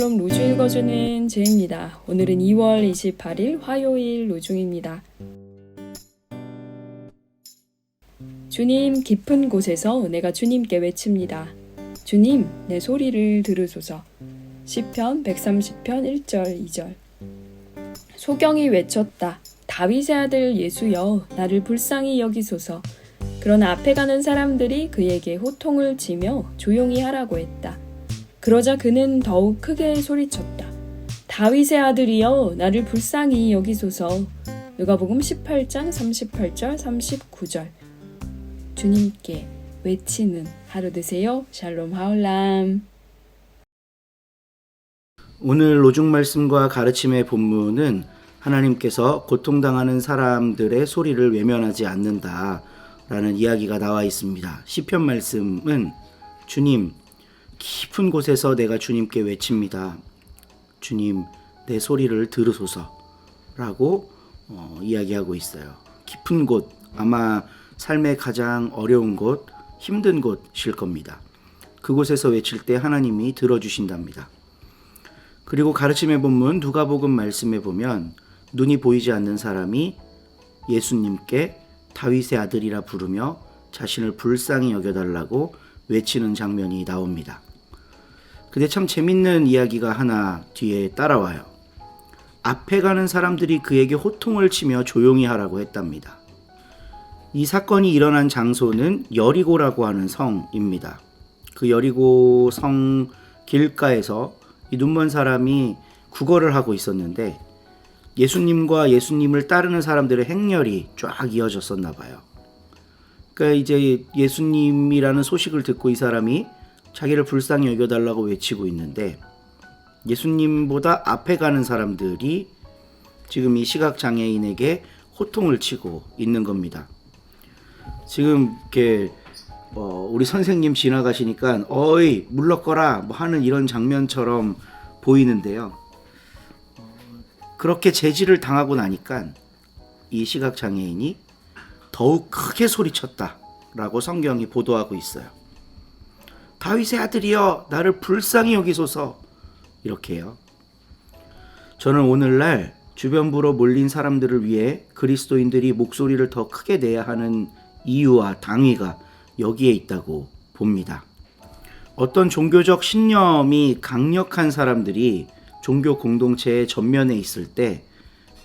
샬롬 로주 읽어주는 제입니다. 오늘은 2월 28일 화요일 로중입니다. 주님 깊은 곳에서 내가 주님께 외칩니다. 주님 내 소리를 들으소서. 시편 130편 1절 2절 소경이 외쳤다. 다윗의 아들 예수여 나를 불쌍히 여기소서. 그러나 앞에 가는 사람들이 그에게 호통을 치며 조용히 하라고 했다. 그러자 그는 더욱 크게 소리쳤다. 다윗의 아들이여 나를 불쌍히 여기소서. 누가복음 18장 38절 39절 주님께 외치는 하루 되세요. 샬롬 하울람. 오늘 로중 말씀과 가르침의 본문은 하나님께서 고통당하는 사람들의 소리를 외면하지 않는다라는 이야기가 나와 있습니다. 시편 말씀은 주님 깊은 곳에서 내가 주님께 외칩니다. 주님 내 소리를 들으소서 라고 어, 이야기하고 있어요. 깊은 곳 아마 삶의 가장 어려운 곳, 힘든 곳일 겁니다. 그곳에서 외칠 때 하나님이 들어주신답니다. 그리고 가르침의 본문 누가복음 말씀에 보면 눈이 보이지 않는 사람이 예수님께 다윗의 아들이라 부르며 자신을 불쌍히 여겨달라고 외치는 장면이 나옵니다. 근데 참 재밌는 이야기가 하나 뒤에 따라와요. 앞에 가는 사람들이 그에게 호통을 치며 조용히 하라고 했답니다. 이 사건이 일어난 장소는 여리고라고 하는 성입니다. 그 여리고 성 길가에서 이 눈먼 사람이 구걸을 하고 있었는데 예수님과 예수님을 따르는 사람들의 행렬이 쫙 이어졌었나 봐요. 그러니까 이제 예수님이라는 소식을 듣고 이 사람이 자기를 불쌍히 여겨달라고 외치고 있는데 예수님보다 앞에 가는 사람들이 지금 이 시각 장애인에게 호통을 치고 있는 겁니다. 지금 이렇게 어, 우리 선생님 지나가시니까 어이 물러거라 뭐 하는 이런 장면처럼 보이는데요. 어, 그렇게 제지를 당하고 나니까 이 시각 장애인이 더욱 크게 소리쳤다라고 성경이 보도하고 있어요. 다윗의 아들이여 나를 불쌍히 여기소서 이렇게요. 저는 오늘날 주변부로 몰린 사람들을 위해 그리스도인들이 목소리를 더 크게 내야 하는 이유와 당위가 여기에 있다고 봅니다. 어떤 종교적 신념이 강력한 사람들이 종교 공동체의 전면에 있을 때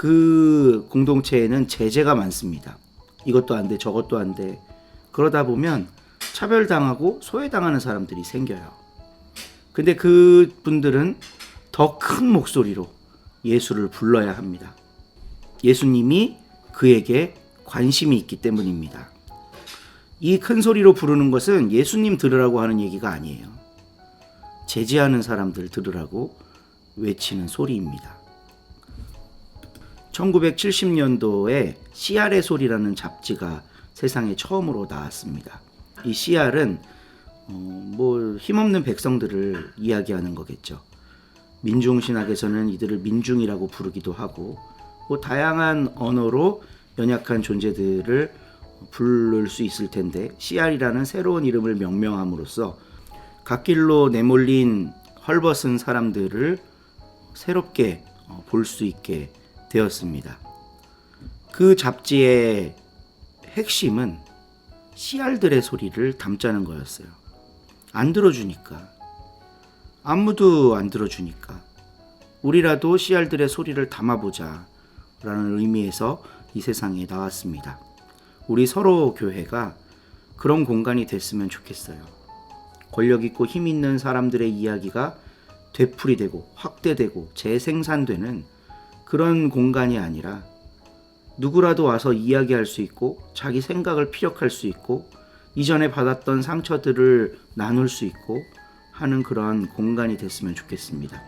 그 공동체에는 제재가 많습니다. 이것도 안 돼, 저것도 안 돼. 그러다 보면 차별당하고 소외당하는 사람들이 생겨요. 근데 그 분들은 더 큰 목소리로 예수를 불러야 합니다. 예수님이 그에게 관심이 있기 때문입니다. 이 큰 소리로 부르는 것은 예수님 들으라고 하는 얘기가 아니에요. 제지하는 사람들 들으라고 외치는 소리입니다. 1970년도에 CR의 소리라는 잡지가 세상에 처음으로 나왔습니다. 이 CR은 어, 뭐 힘없는 백성들을 이야기하는 거겠죠. 민중 신학에서는 이들을 민중이라고 부르기도 하고 뭐 다양한 언어로 연약한 존재들을 부를 수 있을 텐데 CR이라는 새로운 이름을 명명함으로써 갓길로 내몰린 헐벗은 사람들을 새롭게 어, 볼수 있게 되었습니다. 그 잡지의 핵심은 CR들의 소리를 담자는 거였어요. 안 들어주니까. 아무도 안 들어주니까. 우리라도 CR들의 소리를 담아보자. 라는 의미에서 이 세상에 나왔습니다. 우리 서로 교회가 그런 공간이 됐으면 좋겠어요. 권력 있고 힘 있는 사람들의 이야기가 되풀이되고 확대되고 재생산되는 그런 공간이 아니라 누구라도 와서 이야기할 수 있고 자기 생각을 피력할 수 있고 이전에 받았던 상처들을 나눌 수 있고 하는 그러한 공간이 됐으면 좋겠습니다.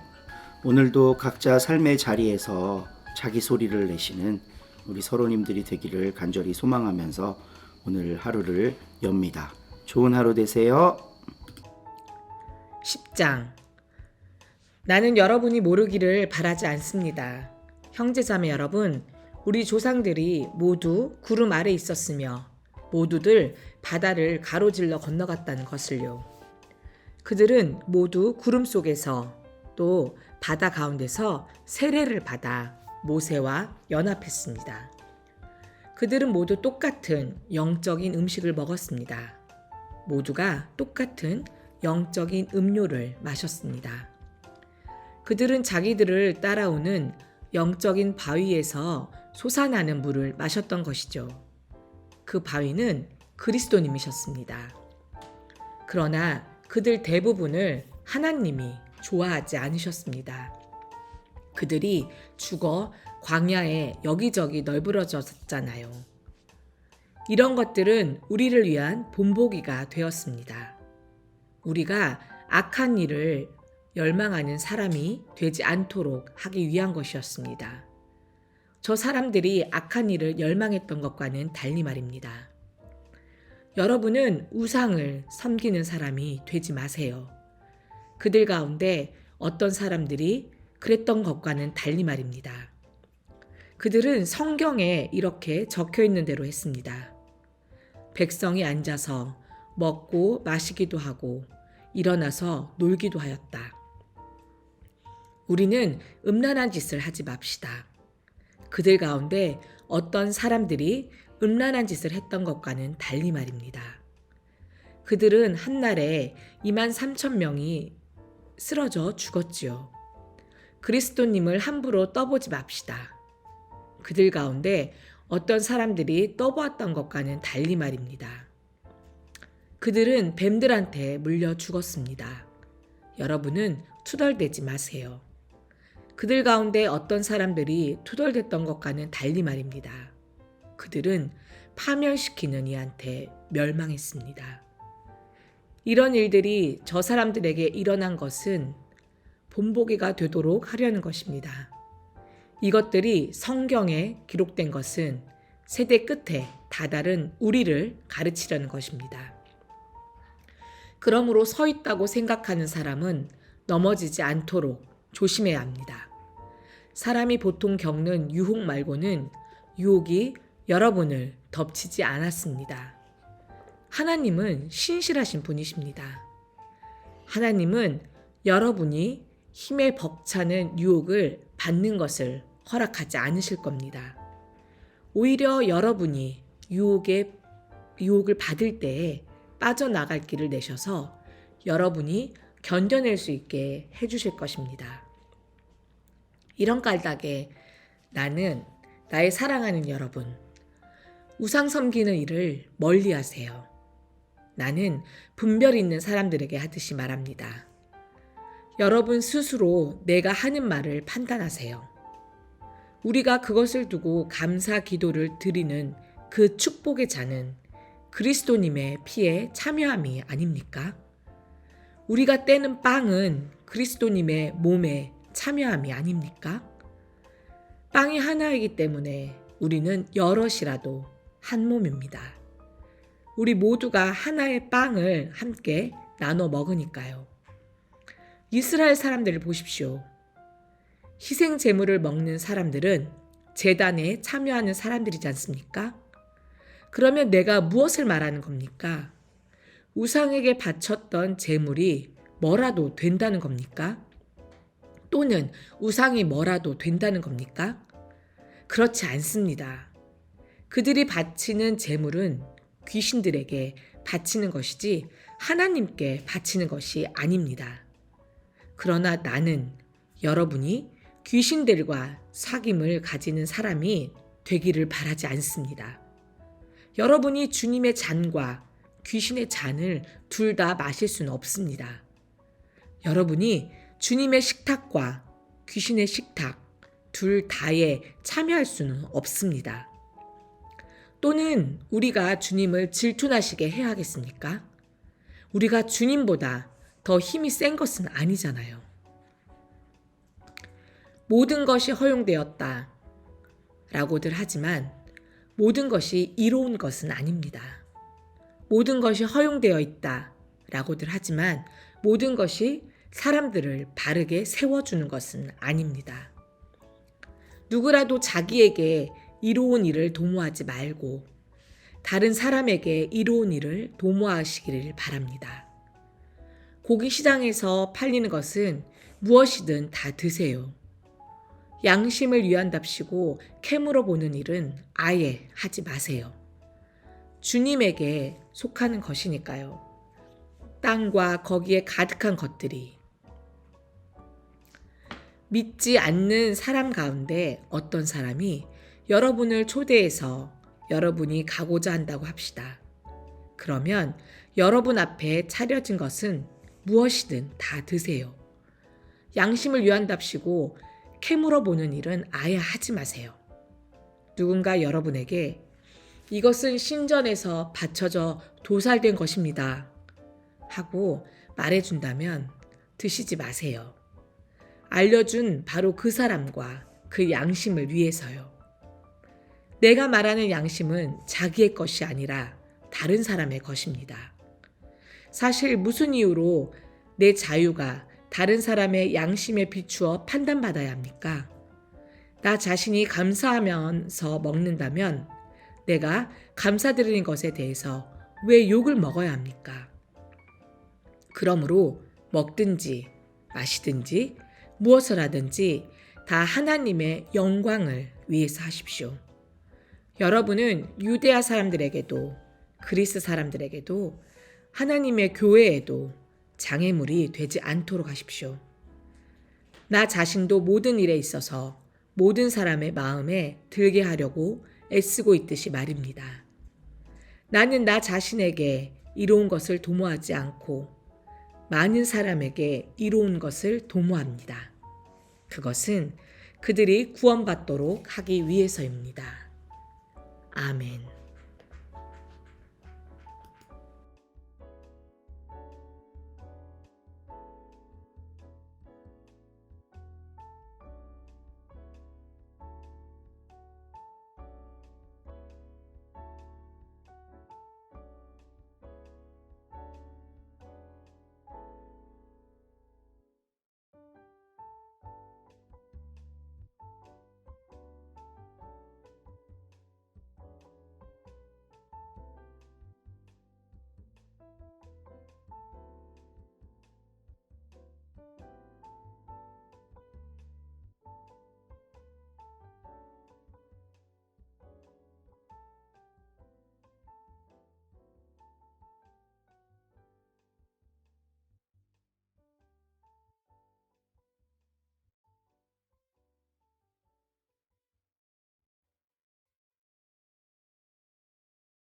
오늘도 각자 삶의 자리에서 자기 소리를 내시는 우리 서로님들이 되기를 간절히 소망하면서 오늘 하루를 엽니다. 좋은 하루 되세요. 10장 나는 여러분이 모르기를 바라지 않습니다. 형제자매 여러분, 우리 조상들이 모두 구름 아래 있었으며 모두들 바다를 가로질러 건너갔다는 것을요. 그들은 모두 구름 속에서 또 바다 가운데서 세례를 받아 모세와 연합했습니다. 그들은 모두 똑같은 영적인 음식을 먹었습니다. 모두가 똑같은 영적인 음료를 마셨습니다. 그들은 자기들을 따라오는 영적인 바위에서 솟아나는 물을 마셨던 것이죠. 그 바위는 그리스도님이셨습니다. 그러나 그들 대부분을 하나님이 좋아하지 않으셨습니다. 그들이 죽어 광야에 여기저기 널브러졌잖아요. 이런 것들은 우리를 위한 본보기가 되었습니다. 우리가 악한 일을 열망하는 사람이 되지 않도록 하기 위한 것이었습니다. 저 사람들이 악한 일을 열망했던 것과는 달리 말입니다. 여러분은 우상을 섬기는 사람이 되지 마세요. 그들 가운데 어떤 사람들이 그랬던 것과는 달리 말입니다. 그들은 성경에 이렇게 적혀 있는 대로 했습니다. 백성이 앉아서 먹고 마시기도 하고 일어나서 놀기도 하였다. 우리는 음란한 짓을 하지 맙시다. 그들 가운데 어떤 사람들이 음란한 짓을 했던 것과는 달리 말입니다. 그들은 한날에 2만 3천 명이 쓰러져 죽었지요. 그리스도님을 함부로 떠보지 맙시다. 그들 가운데 어떤 사람들이 떠보았던 것과는 달리 말입니다. 그들은 뱀들한테 물려 죽었습니다. 여러분은 투덜대지 마세요. 그들 가운데 어떤 사람들이 투덜댔던 것과는 달리 말입니다. 그들은 파멸시키는 이한테 멸망했습니다. 이런 일들이 저 사람들에게 일어난 것은 본보기가 되도록 하려는 것입니다. 이것들이 성경에 기록된 것은 세대 끝에 다다른 우리를 가르치려는 것입니다. 그러므로 서 있다고 생각하는 사람은 넘어지지 않도록 조심해야 합니다. 사람이 보통 겪는 유혹 말고는 유혹이 여러분을 덮치지 않았습니다. 하나님은 신실하신 분이십니다. 하나님은 여러분이 힘에 벅차는 유혹을 받는 것을 허락하지 않으실 겁니다. 오히려 여러분이 유혹에 유혹을 받을 때에 빠져나갈 길을 내셔서 여러분이 견뎌낼 수 있게 해주실 것입니다. 이런 깔닥에 나는 나의 사랑하는 여러분, 우상 섬기는 일을 멀리 하세요. 나는 분별 있는 사람들에게 하듯이 말합니다. 여러분 스스로 내가 하는 말을 판단하세요. 우리가 그것을 두고 감사 기도를 드리는 그 축복의 잔은 그리스도님의 피에 참여함이 아닙니까? 우리가 떼는 빵은 그리스도님의 몸에 참여함이 아닙니까? 빵이 하나이기 때문에 우리는 여럿이라도 한 몸입니다. 우리 모두가 하나의 빵을 함께 나눠 먹으니까요. 이스라엘 사람들을 보십시오. 희생 제물을 먹는 사람들은 재단에 참여하는 사람들이지 않습니까? 그러면 내가 무엇을 말하는 겁니까? 우상에게 바쳤던 제물이 뭐라도 된다는 겁니까? 또는 우상이 뭐라도 된다는 겁니까? 그렇지 않습니다. 그들이 바치는 제물은 귀신들에게 바치는 것이지 하나님께 바치는 것이 아닙니다. 그러나 나는 여러분이 귀신들과 사귐을 가지는 사람이 되기를 바라지 않습니다. 여러분이 주님의 잔과 귀신의 잔을 둘 다 마실 수는 없습니다. 여러분이 주님의 식탁과 귀신의 식탁 둘 다에 참여할 수는 없습니다. 또는 우리가 주님을 질투나시게 해야 하겠습니까? 우리가 주님보다 더 힘이 센 것은 아니잖아요. 모든 것이 허용되었다. 라고들 하지만 모든 것이 이로운 것은 아닙니다. 모든 것이 허용되어 있다. 라고들 하지만 모든 것이 사람들을 바르게 세워주는 것은 아닙니다. 누구라도 자기에게 이로운 일을 도모하지 말고 다른 사람에게 이로운 일을 도모하시기를 바랍니다. 고기 시장에서 팔리는 것은 무엇이든 다 드세요. 양심을 위한답시고 캐물어 보는 일은 아예 하지 마세요. 주님에게 속하는 것이니까요. 땅과 거기에 가득한 것들이 믿지 않는 사람 가운데 어떤 사람이 여러분을 초대해서 여러분이 가고자 한다고 합시다. 그러면 여러분 앞에 차려진 것은 무엇이든 다 드세요. 양심을 위한답시고 캐물어 보는 일은 아예 하지 마세요. 누군가 여러분에게 이것은 신전에서 바쳐져 도살된 것입니다. 하고 말해준다면 드시지 마세요. 알려준 바로 그 사람과 그 양심을 위해서요. 내가 말하는 양심은 자기의 것이 아니라 다른 사람의 것입니다. 사실 무슨 이유로 내 자유가 다른 사람의 양심에 비추어 판단받아야 합니까? 나 자신이 감사하면서 먹는다면 내가 감사드리는 것에 대해서 왜 욕을 먹어야 합니까? 그러므로 먹든지 마시든지 무엇을 하든지 다 하나님의 영광을 위해서 하십시오. 여러분은 유대아 사람들에게도 그리스 사람들에게도 하나님의 교회에도 장애물이 되지 않도록 하십시오. 나 자신도 모든 일에 있어서 모든 사람의 마음에 들게 하려고 애쓰고 있듯이 말입니다. 나는 나 자신에게 이로운 것을 도모하지 않고 많은 사람에게 이로운 것을 도모합니다. 그것은 그들이 구원받도록 하기 위해서입니다. 아멘.